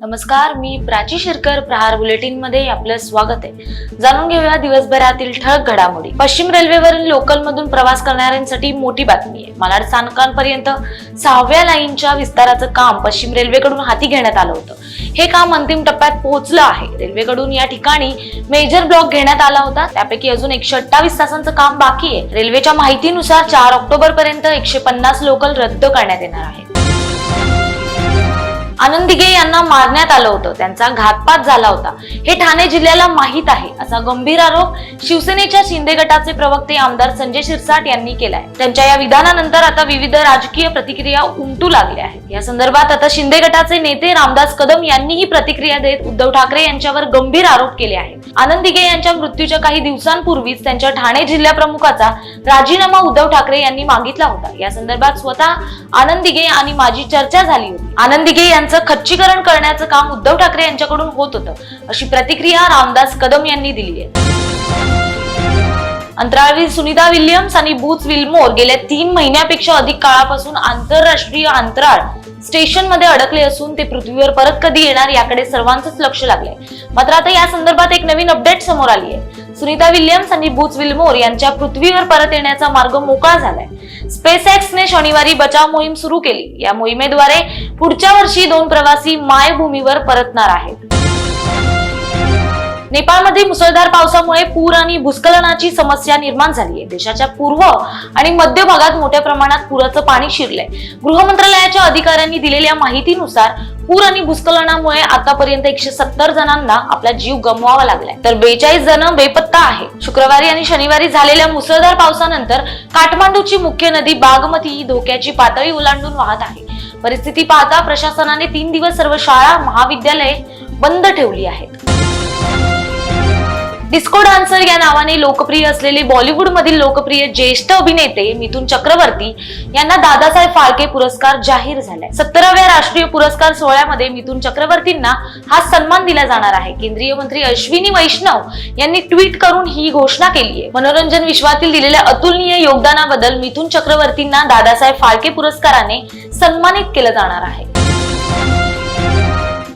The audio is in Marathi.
नमस्कार मी प्राची शिरकर प्रहार बुलेटिनमध्ये आपलं स्वागत आहे. जाणून घेऊया दिवसभरातील ठळक घडामोडी. पश्चिम रेल्वेवरून लोकल मधून प्रवास करणाऱ्यांसाठी मोठी बातमी आहे. मालाड स्थानकांपर्यंत सहाव्या लाईनच्या विस्ताराचं काम पश्चिम रेल्वेकडून हाती घेण्यात आलं होतं. हे काम अंतिम टप्प्यात पोहोचलं आहे. रेल्वेकडून या ठिकाणी मेजर ब्लॉक घेण्यात आला होता. त्यापैकी अजून एकशे अठ्ठावीस तासांचं काम बाकी आहे. रेल्वेच्या माहितीनुसार चार ऑक्टोबर पर्यंत एकशे पन्नास लोकल रद्द करण्यात येणार आहे. आनंदिगे यांना मारण्यात आलं होतं. त्यांचा घातपात झाला होता. हे ठाणे जिल्ह्याला माहीत आहे असा गंभीर आरोप शिवसेनेच्या शिंदे गटाचे प्रवक्ते आमदार संजय शिरसाट यांनी केलाय. त्यांच्या या विधानानंतर आता विविध राजकीय प्रतिक्रिया उमटू लागल्या आहेत. या संदर्भात आता शिंदे गटाचे नेते रामदास कदम यांनीही प्रतिक्रिया देत उद्धव ठाकरे यांच्यावर गंभीर आरोप केले आहेत. आनंदिगे यांच्या मृत्यूच्या काही दिवसांपूर्वीच त्यांच्या ठाणे जिल्हा प्रमुखाचा राजीनामा उद्धव ठाकरे यांनी मागितला होता. या संदर्भात स्वतः आनंदिगे आणि माझी चर्चा झाली होती. आनंदिगे यांचं खच्चीकरण करण्याचं काम उद्धव ठाकरे यांच्याकडून होत होतं अशी प्रतिक्रिया रामदास कदम यांनी दिली आहे. अंतराळवीर सुनीता विल्यम्स आणि बूथ विल्मोर गेल्या तीन महिन्यापेक्षा अधिक काळापासून आंतरराष्ट्रीय अंतराळ स्टेशनमध्ये अडकले असून ते पृथ्वीवर परत कधी येणार याकडे सर्वांचंच लक्ष लागलंय. मात्र आता या संदर्भात एक नवीन अपडेट समोर आली आहे सुनीता विल्यम्स आणि बुच विल्मोर यांच्या पृथ्वीवर परत येण्याचा मार्ग मोकळा झालाय. स्पेस एक्सने शनिवारी बचाव मोहीम सुरू केली. या मोहिमेद्वारे पुढच्या वर्षी दोन प्रवासी मायभूमीवर परतणार आहेत. नेपाळमध्ये मुसळधार पावसामुळे पूर आणि भूस्खलनाची समस्या निर्माण झाली आहे देशाच्या पूर्व आणि मध्य भागात मोठ्या प्रमाणात पुराचं पाणी शिरलंय. गृह मंत्रालयाच्या अधिकाऱ्यांनी दिलेल्या माहितीनुसार पूर आणि भूस्खलनामुळे आतापर्यंत एकशे सत्तर जणांना आपला जीव गमवावा लागलाय. तर बेचाळीस जण बेपत्ता आहे शुक्रवारी आणि शनिवारी झालेल्या मुसळधार पावसानंतर काठमांडूची मुख्य नदी बागमती ही धोक्याची पातळी ओलांडून वाहत आहे. परिस्थिती पाहता प्रशासनाने तीन दिवस सर्व शाळा महाविद्यालये बंद ठेवली आहेत. डिस्को डान्सर या नावाने लोकप्रिय असलेले बॉलिवूडमधील लोकप्रिय ज्येष्ठ अभिनेते मिथुन चक्रवर्ती यांना दादासाहेब फाळके पुरस्कार जाहीर झालाय. सत्तराव्या राष्ट्रीय पुरस्कार सोहळ्यामध्ये मिथुन चक्रवर्तींना हा सन्मान दिला जाणार आहे. केंद्रीय मंत्री अश्विनी वैष्णव यांनी ट्विट करून ही घोषणा केली आहे मनोरंजन विश्वातील दिलेल्या अतुलनीय योगदानाबद्दल मिथुन चक्रवर्तींना दादासाहेब फाळके पुरस्काराने सन्मानित केलं जाणार आहे.